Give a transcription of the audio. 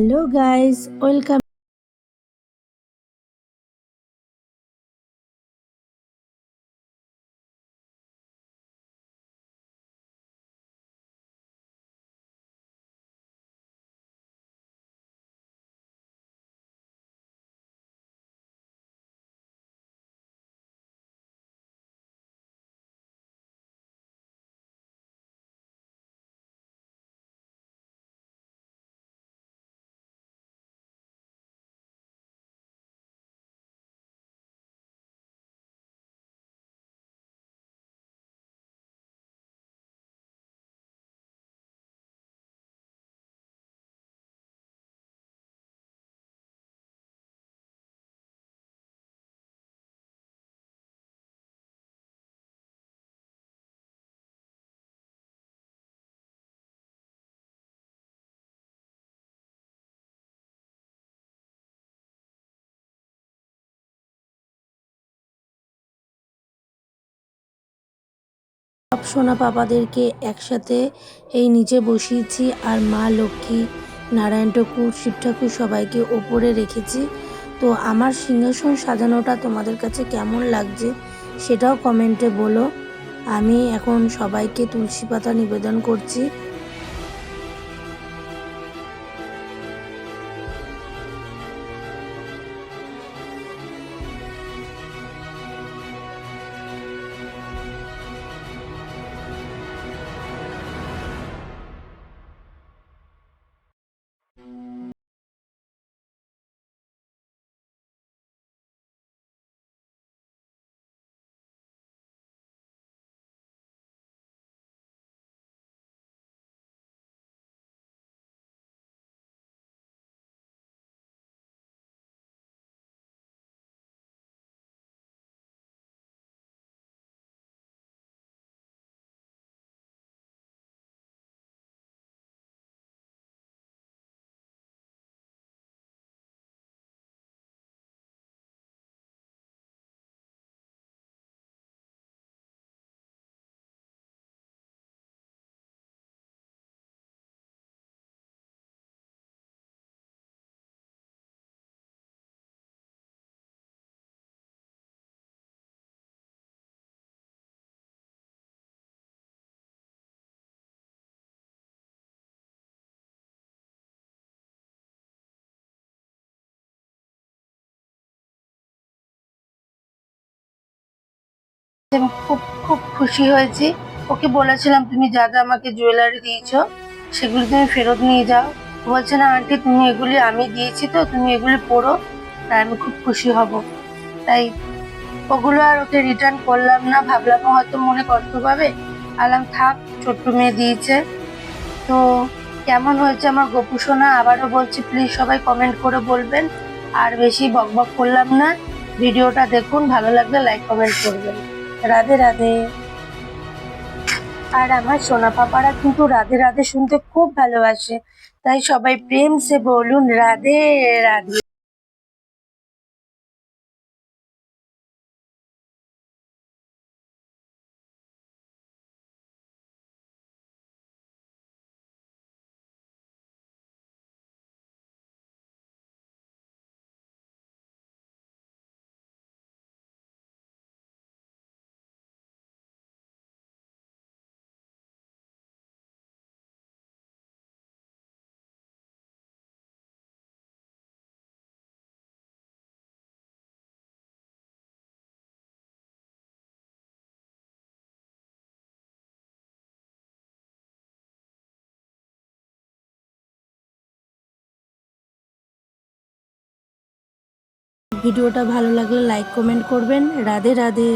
Hello guys welcome সব সোনা পাপাদেরকে একসাথে এই নিচে বসিয়েছি আর মা, লক্ষ্মী, নারায়ণ ঠাকুর, শিব ঠাকুর সবাইকে ওপরে রেখেছি। তো আমার সিংহাসন সাজানোটা তোমাদের কাছে কেমন লাগছে সেটাও কমেন্টে বলো। আমি এখন সবাইকে তুলসী পাতা নিবেদন করছি। আমি খুব খুব খুশি হয়েছি। ওকে বলেছিলাম, তুমি যা যা আমাকে জুয়েলারি দিয়েছ, সেগুলি তুমি ফেরত নিয়ে যাও। বলছে, না আন্টি তুমি এগুলি আমি দিয়েছি তো, তুমি এগুলি পড়ো তাই আমি খুব খুশি হব। তাই ওগুলো আর ওকে রিটার্ন করলাম না। ভাবলাম হয়তো মনে কষ্ট পাবে। আলাম, থাক, ছোট্ট মেয়ে দিয়েছে। তো কেমন হয়েছে আমার গোপু সোনা? আবারও বলছি প্লিজ সবাই কমেন্ট করে বলবেন। আর বেশি বকবক করলাম না। ভিডিওটা দেখুন, ভালো লাগলে লাইক কমেন্ট করবেন। রাধে রাধে। আর আমার সোনা পাপারা কিন্তু রাধে রাধে শুনতে খুব ভালোবাসে। তাই সবাই প্রেম সে বলুন, রাধে রাধে। ভিডিওটা ভালো লাগলে লাইক কমেন্ট করবেন। রাধে রাধে।